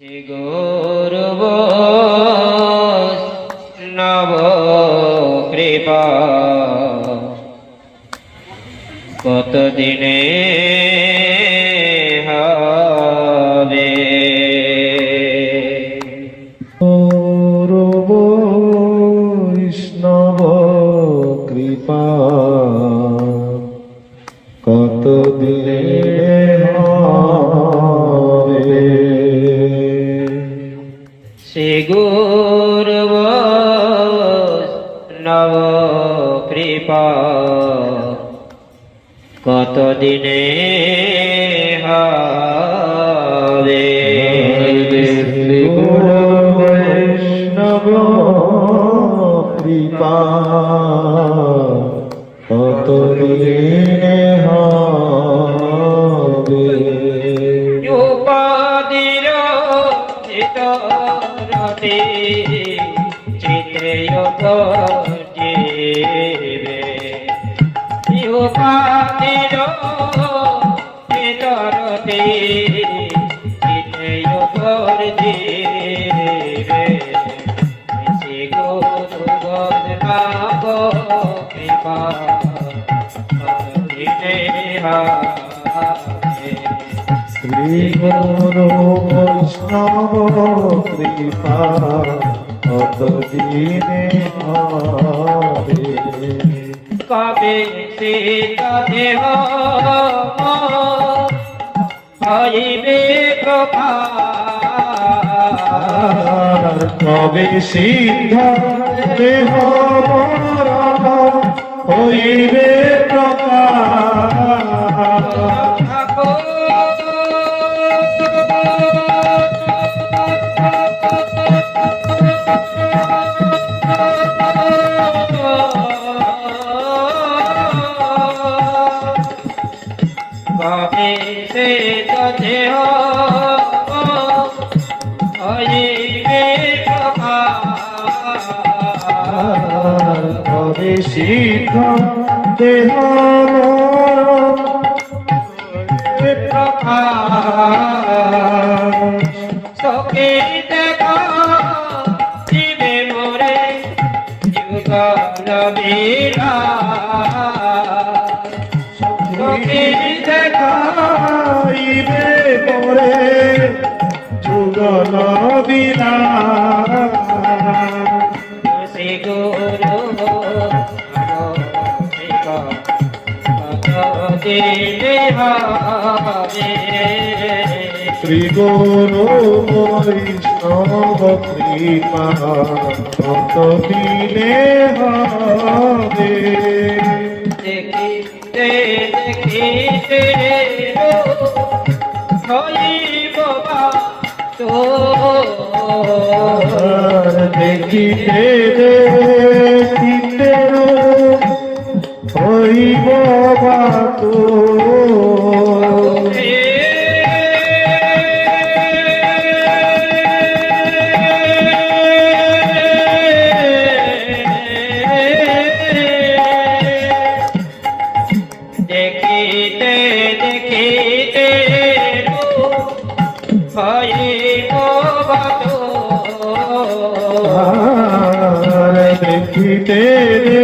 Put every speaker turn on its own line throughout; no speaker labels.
গৌরব নব কৃপা। কতদিনে কতদিনে
শ্রী গুরু বৈষ্ণব কৃপা কত দিনে
কবে শীত দেহ হইবে
কবে সিদ্ধ দেহ
কবে
সিদ্ধ দেহ
সখী দেখা জীবে মোরে যুগল বীরা দেখা
দেখাইবে পরে যুগল
গুরু
বৈষ্ণব কৃপা কত দিলে হবে
দেখিতে দেখিতে হইব তো
দেখিতে দেখিতে
দেখিতে দেখিতে
দেখিতে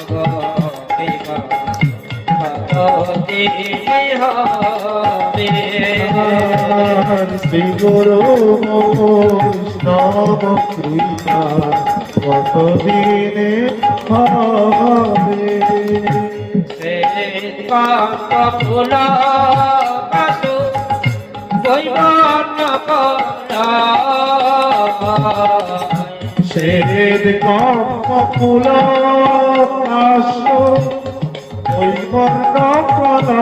ভগতি হবে।
শ্রী গুরু বৈষ্ণব কৃপা কত দিনে হবে?
শ্বেত ফুল পাশু বৈমান করা
শ্বেত কপ ফুল কাশ বৈবর্ণ কলা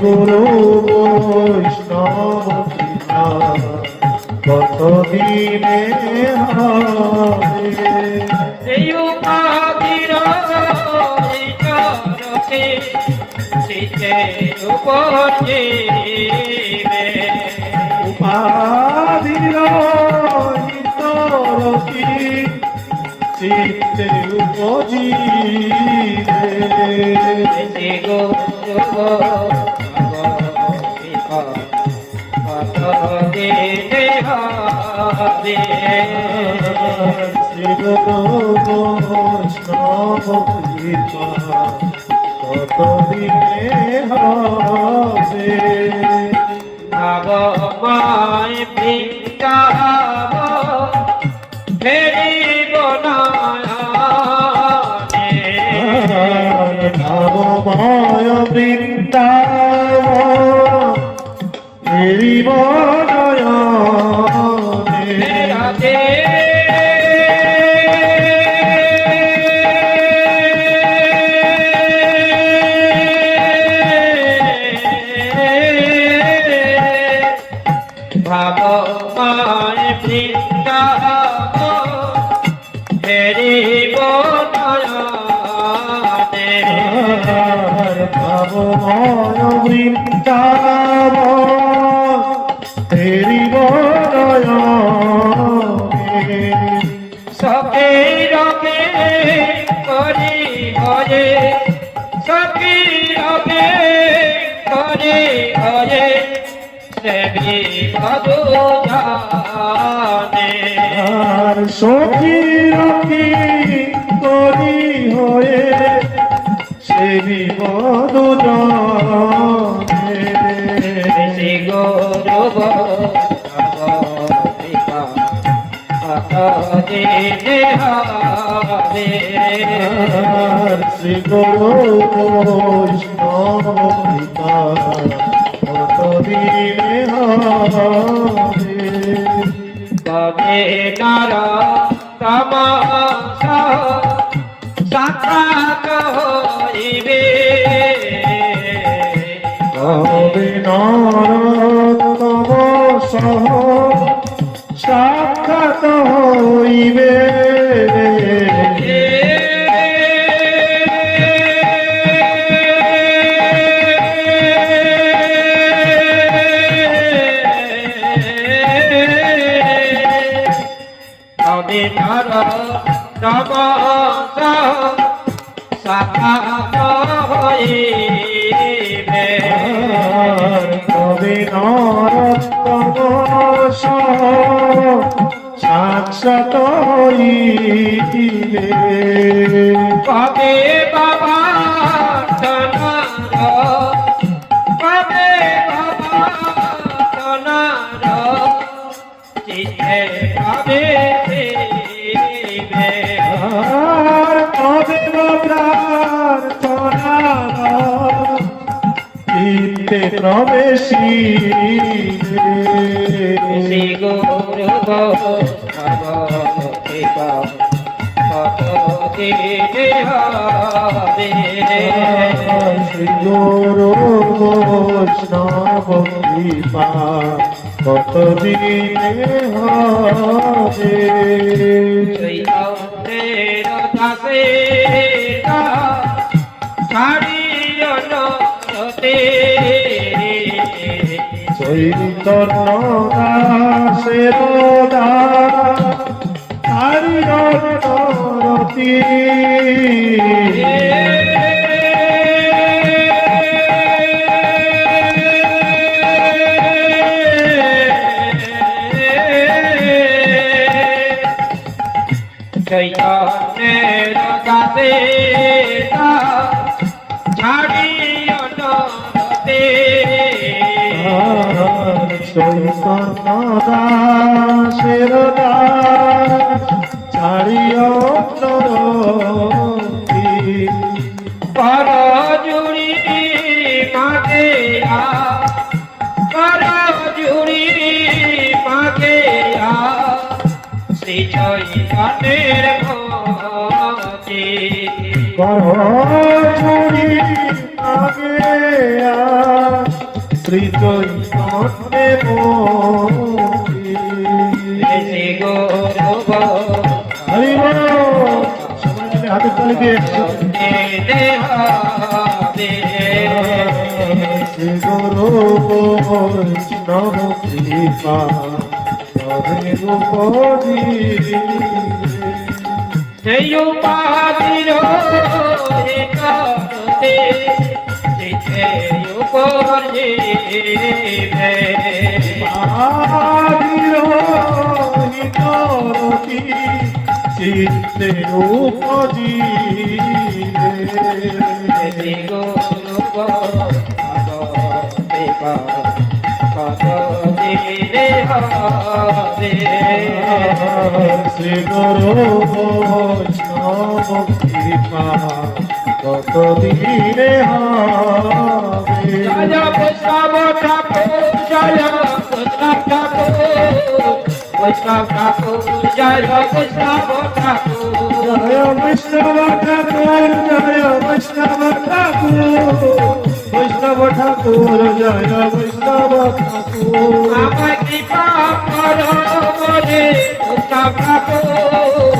গুরু
বৈষ্ণব কৃষ্ণ কত দিনে হবে?
এই উপাধির চরতে চিতে গুরু
বৈষ্ণব কত দিনে হবে
ভাবমায় বৃন্দাব ফেরিব নয়নে
ভাবময় বৃন্দাব
রবে করি হরে সখী রবে করি হরে সেবি ভদু জানে
আর সখী রকি করি হয়ে সে বিপদ জানে
শ্রী গুরু
শ্রী গুরু বৈষ্ণব কৃপা কত দিনে হবে
নর তমস সাক্ষাৎ হইবে তবে নর তমস সাক্ষাৎ হইবে।
কবে নরতম সহ সাক্ষাৎ হইবে চিত্তে প্রবেশিবে
শ্রী গুরু কৃপা কত দিনে হবে?
শ্রী বৈষ্ণব
দাসে ছাড়িও নতে
দাসের দাস হরিরতি
চৈতন্যের দাসে ছাড়িও নতে
চৈতন্য দাসের দাস ছাড়িয়
কর জুড়ি আ কর জুড়ি আ শ্রী চৈতন্যের ভক্তি
করুণি আগে শ্রী চৈতন্যে হাতের তালি দিয়ে গুরু বৈষ্ণব কৃপা
সেই করতে সেই উপর জীবে
আবিরহিতরতি চিত্তে উপজীবে
শ্রী গুরু
বৈষ্ণব কৃপা কত দিনে হবে?
জয় বৈষ্ণব ঠাকুর জয় বৈষ্ণব ঠাকুর। বৈষ্ণব ঠাকুর জয় বৈষ্ণব ঠাকুর।
জয় বৈষ্ণব ঠাকুর জয় বৈষ্ণব ঠাকুর। বৈষ্ণব ঠাকুর জয় বৈষ্ণব ঠাকুর।
আমায় কৃপা করো বলে বৈষ্ণব ঠাকুর। কৃপা করো বলে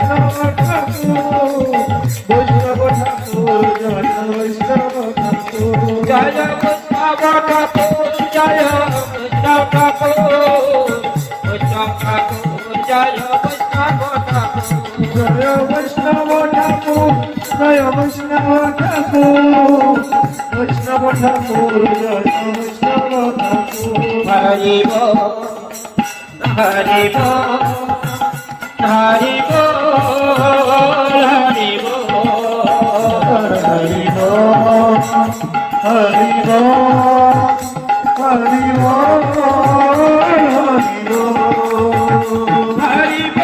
জয় বৈষ্ণব ঠাকুর বৈষ্ণব ঠাকুর জয় বৈষ্ণব ঠাকুর। হরিব হরিব হরিব হরিব
হরি বল হরি বল হরি বল হরি বল
হরিব হরিব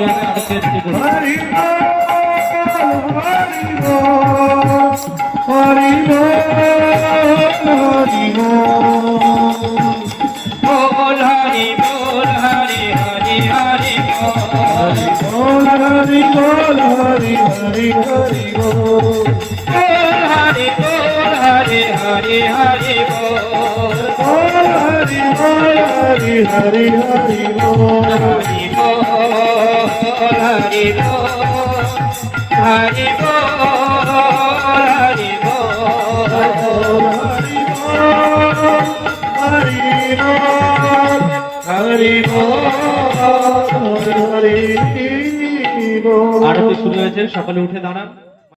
করে
একটা আরেকটা এন্ট্রি করব হরি বল
হরি হরি হরি
বল হরি বল হরি হরি হরি বল হরি বল হরি হরি হরি বল হরিব
আরতি শুরু হয়েছে সকালে উঠে দাঁড়ান।